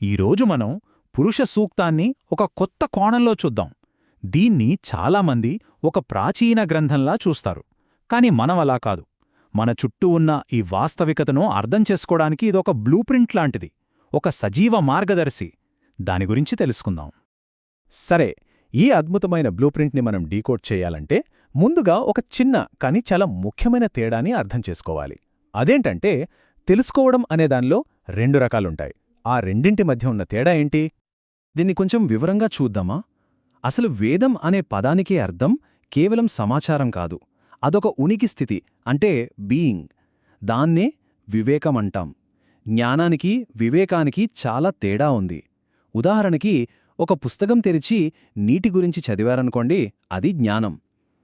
ఈరోజు మనం పురుష సూక్తాన్ని ఒక కొత్త కోణంలో చూద్దాం. దీన్ని చాలామంది ఒక ప్రాచీన గ్రంథంలా చూస్తారు. కాని మనం అలా కాదు. మన చుట్టూ ఉన్న ఈ వాస్తవికతను అర్థం చేసుకోవడానికి ఇదొక బ్లూ ప్రింట్ లాంటిది. ఒక సజీవ మార్గదర్శి. దాని గురించి తెలుసుకుందాం. సరే ఈ అద్భుతమైన బ్లూ ప్రింట్ని మనం డీకోడ్ చేయాలంటే ముందుగా ఒక చిన్న కానీ చాలా ముఖ్యమైన తేడాని అర్థం చేసుకోవాలి. అదేంటంటే తెలుసుకోవడం అనే దానిలో రెండు రకాలుంటాయి. ఆ రెండింటి మధ్య ఉన్న తేడా ఏంటి? దీన్ని కొంచెం వివరంగా చూద్దామా? అసలు వేదం అనే పదానికే అర్థం కేవలం సమాచారం కాదు. అదొక ఉనికి స్థితి అంటే బీయింగ్ దాన్నే వివేకమంటాం. జ్ఞానానికి వివేకానికి చాలా తేడా ఉంది. ఉదాహరణకి ఒక పుస్తకం తెరిచి నీటి గురించి చదివారనుకోండి అది జ్ఞానం.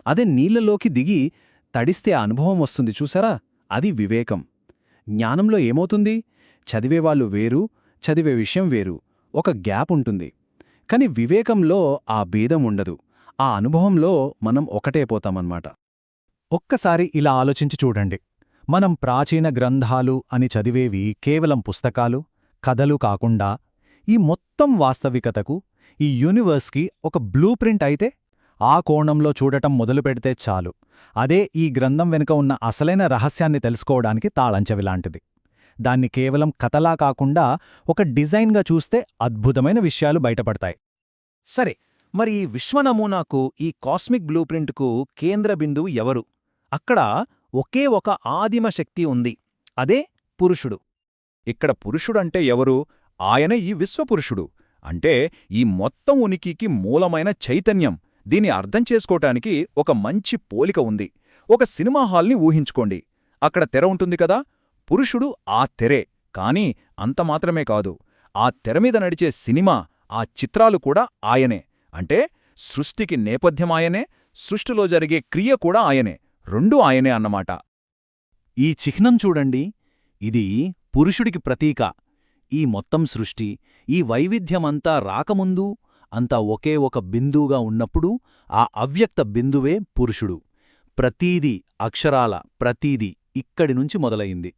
అదే నీళ్ళలోకి దిగి తడిస్తే అనుభవం వస్తుంది చూసారా? అది వివేకం. జ్ఞానంలో ఏమవుతుంది? చదివేవాళ్ళు వేరు చదివే విషయం వేరు ఒక గ్యాప్ ఉంటుంది. కాని వివేకంలో ఆ భేదం ఉండదు. ఆ అనుభవంలో మనం ఒకటే పోతామన్నమాట. ఒక్కసారి ఇలా ఆలోచించి చూడండి. మనం ప్రాచీన గ్రంథాలు అని చదివేవి కేవలం పుస్తకాలు కథలు కాకుండా ఈ మొత్తం వాస్తవికతకు ఈ యూనివర్స్కి ఒక బ్లూ ప్రింట్ అయితే ఆ కోణంలో చూడటం మొదలుపెడితే చాలు. అదే ఈ గ్రంథం వెనుక ఉన్న అసలైన రహస్యాన్ని తెలుసుకోవడానికి తాళంచవిలాంటిది దాన్ని కేవలం కథలా కాకుండా ఒక డిజైన్గా చూస్తే అద్భుతమైన విషయాలు బయటపడతాయి. సరే మరి ఈ విశ్వనమూనాకు ఈ కాస్మిక్ బ్లూ ప్రింట్కు కేంద్ర బిందువు ఎవరు? అక్కడ ఒకే ఒక ఆదిమ శక్తి ఉంది అదే పురుషుడు. ఇక్కడ పురుషుడంటే ఎవరు? ఆయన ఈ విశ్వపురుషుడు అంటే ఈ మొత్తం ఉనికికి మూలమైన చైతన్యం. దీన్ని అర్థం చేసుకోటానికి ఒక మంచి పోలిక ఉంది. ఒక సినిమా హాల్ని ఊహించుకోండి. అక్కడ తెర ఉంటుంది కదా? పురుషుడు ఆ తెరే కాని అంత మాత్రమే కాదు. ఆ తెరమీద నడిచే సినిమా ఆ చిత్రాలు కూడా ఆయనే. అంటే సృష్టికి నేపథ్యమాయనే సృష్టిలో జరిగే క్రియ కూడా ఆయనే. రెండూ ఆయనే అన్నమాట. ఈ చిహ్నం చూడండి. ఇది పురుషుడికి ప్రతీక. ఈ మొత్తం సృష్టి ఈ వైవిధ్యమంతా రాకముందు అంతా ఒకే ఒక బిందువుగా ఉన్నప్పుడు ఆ అవ్యక్త బిందువే పురుషుడు. ప్రతీది అక్షరాల ప్రతీది ఇక్కడి నుంచి మొదలయింది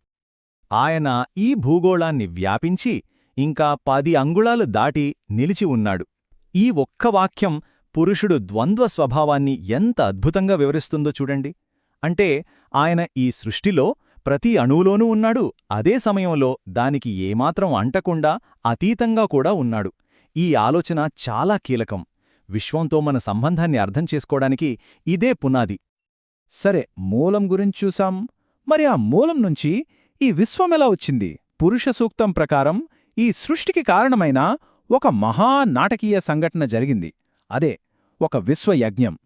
ఆయన ఈ భూగోళాన్ని వ్యాపించి ఇంకా పది అంగుళాలు దాటి నిలిచి ఉన్నాడు. ఈ ఒక్క వాక్యం పురుషుడు ద్వంద్వ స్వభావాన్ని ఎంత అద్భుతంగా వివరిస్తుందో చూడండి. అంటే ఆయన ఈ సృష్టిలో ప్రతి అణువులోనూ ఉన్నాడు అదే సమయంలో దానికి ఏమాత్రం అంటకుండా అతీతంగా కూడా ఉన్నాడు. ఈ ఆలోచన చాలా కీలకం. విశ్వంతో మన సంబంధాన్ని అర్థం చేసుకోవడానికి ఇదే పునాది. సరే మూలం గురించి చూసాం మరి ఆ మూలం నుంచి ఈ విశ్వమెలా వచ్చింది? పురుష సూక్తం ప్రకారం ఈ సృష్టికి కారణమైన ఒక మహా నాటకీయ సంఘటన జరిగింది. అదే ఒక విశ్వయజ్ఞం.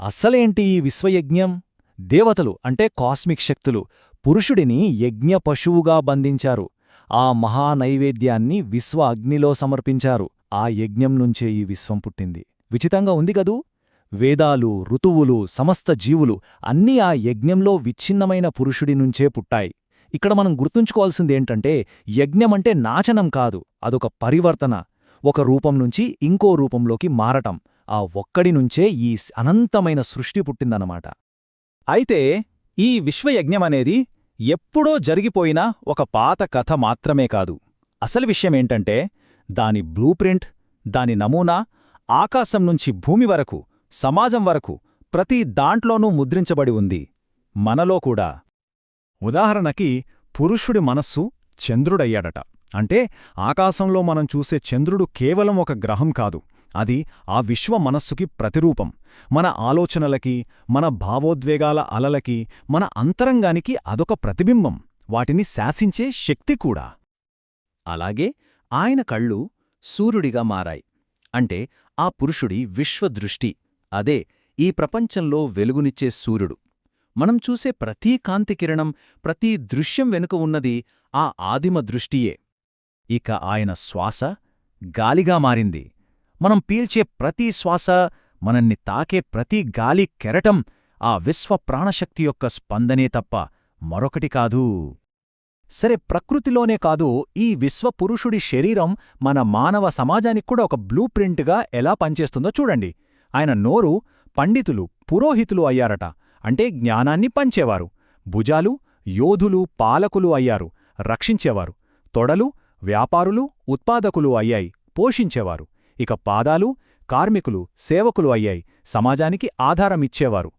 అస్సలేంటి ఈ విశ్వయజ్ఞం? దేవతలు అంటే కాస్మిక్ శక్తులు పురుషుడిని యజ్ఞ పశువుగా బంధించారు. ఆ మహానైవేద్యాన్ని విశ్వ అగ్నిలో సమర్పించారు. ఆ యజ్ఞం నుంచే ఈ విశ్వం పుట్టింది. విచితంగా ఉంది గదూ వేదాలు ఋతువులు సమస్త జీవులు అన్నీ ఆ యజ్ఞంలో విచ్ఛిన్నమైన పురుషుడి నుంచే పుట్టాయి. ఇక్కడ మనం గుర్తుంచుకోవాల్సిందేంటంటే యజ్ఞమంటే నాచనం కాదు అదొక పరివర్తన. ఒక రూపం నుంచి ఇంకో రూపంలోకి మారటం. ఆ ఒక్కడి నుంచే ఈ అనంతమైన సృష్టి పుట్టిందన్నమాట. అయితే ఈ విశ్వయజ్ఞమనేది ఎప్పుడో జరిగిపోయిన ఒక పాత కథ మాత్రమే కాదు. అసలు విషయమేంటంటే దాని బ్లూప్రింట్ దాని నమూనా ఆకాశం నుంచి భూమి వరకు సమాజం వరకు ప్రతి దాంట్లోనూ ముద్రించబడి ఉంది. మనలో కూడా. ఉదాహరణకి పురుషుడి మనస్సు చంద్రుడయ్యాడట. అంటే ఆకాశంలో మనం చూసే చంద్రుడు కేవలం ఒక గ్రహం కాదు. అది ఆ విశ్వ మనస్సుకి ప్రతిరూపం. మన ఆలోచనలకి మన భావోద్వేగాల అలలకి మన అంతరంగానికి అదొక ప్రతిబింబం. వాటిని శాసించే శక్తి కూడా. అలాగే ఆయన కళ్ళు సూర్యుడిగా మారాయి. అంటే ఆ పురుషుడి విశ్వదృష్టి. అదే ఈ ప్రపంచంలో వెలుగునిచ్చే సూర్యుడు. మనం చూసే ప్రతీ కాంతికిరణం ప్రతి దృశ్యం వెనుక ఉన్నది ఆ ఆదిమ దృష్టియే. ఇక ఆయన శ్వాస గాలిగా మారింది. మనం పీల్చే ప్రతి శ్వాస మనల్ని తాకే ప్రతి గాలి కెరటం ఆ విశ్వ ప్రాణశక్తి యొక్క స్పందనే తప్ప మరొకటి కాదు. సరే ప్రకృతిలోనే కాదు ఈ విశ్వపురుషుడి శరీరం మన మానవ సమాజానికి కూడా ఒక బ్లూ ప్రింట్గా ఎలా పనిచేస్తుందో చూడండి. ఆయన నోరు పండితులు పురోహితులు అయ్యారట. అంటే జ్ఞానాన్ని పంచేవారు. భుజాలు యోధులు పాలకులు అయ్యారు. రక్షించేవారు. తొడలు వ్యాపారులు ఉత్పాదకులు అయ్యాయి. పోషించేవారు. ఇక పాదాలు కార్మికులు సేవకులు అయ్యాయి. సమాజానికి ఆధారమిచ్చేవారు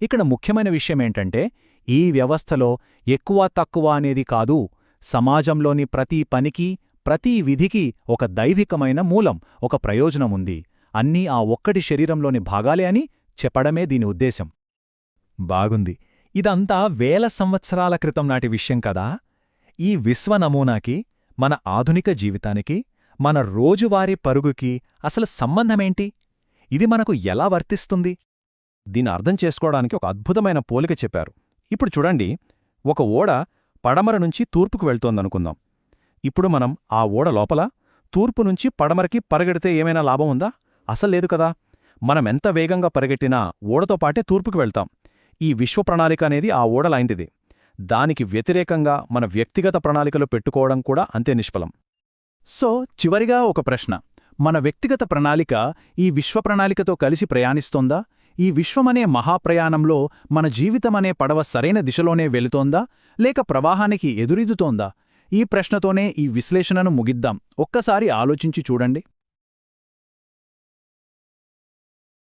ఇక్కడ ముఖ్యమైన విషయమేంటంటే ఈ వ్యవస్థలో ఎక్కువ తక్కువ అనేది కాదు. సమాజంలోని ప్రతి పనికి ప్రతి విధికి ఒక దైవికమైన మూలం ఒక ప్రయోజనముంది అన్నీ ఆ ఒక్కటి శరీరంలోని భాగాలే అని చెప్పడమే దీని ఉద్దేశం బాగుంది. ఇదంతా వేల సంవత్సరాల క్రితం నాటి విషయం కదా? ఈ విశ్వ నమూనాకి మన ఆధునిక జీవితానికి మన రోజువారీ పరుగుకి అసలు సంబంధమేంటి? ఇది మనకు ఎలా వర్తిస్తుంది? దీన్ని అర్థం చేసుకోవడానికి ఒక అద్భుతమైన పోలిక చెప్పారు. ఇప్పుడు చూడండి ఒక ఓడ పడమర నుంచి తూర్పుకు వెళ్తోందనుకుందాం. ఇప్పుడు మనం ఆ ఓడ లోపల తూర్పు నుంచి పడమరకి పరగెడితే ఏమైనా లాభం ఉందా? అసలు లేదు కదా. మనమెంత వేగంగా పరిగెట్టినా ఓడతో పాటే తూర్పుకు వెళ్తాం. ఈ విశ్వ ప్రణాళిక అనేది ఆ ఓడలాంటిది దానికి వ్యతిరేకంగా మన వ్యక్తిగత ప్రణాళికలు పెట్టుకోవడం కూడా అంతే నిష్ఫలం. సో చివరిగా ఒక ప్రశ్న. మన వ్యక్తిగత ప్రణాళిక ఈ విశ్వ ప్రణాళికతో కలిసి ప్రయాణిస్తోందా? ఈ విశ్వమనే మహాప్రయాణంలో మన జీవితమనే పడవ సరైన దిశలోనే వెళుతోందా? లేక ప్రవాహానికి ఎదురిదుతోందా? ఈ ప్రశ్నతోనే ఈ విశ్లేషణను ముగిద్దాం. ఒక్కసారి ఆలోచించి చూడండి.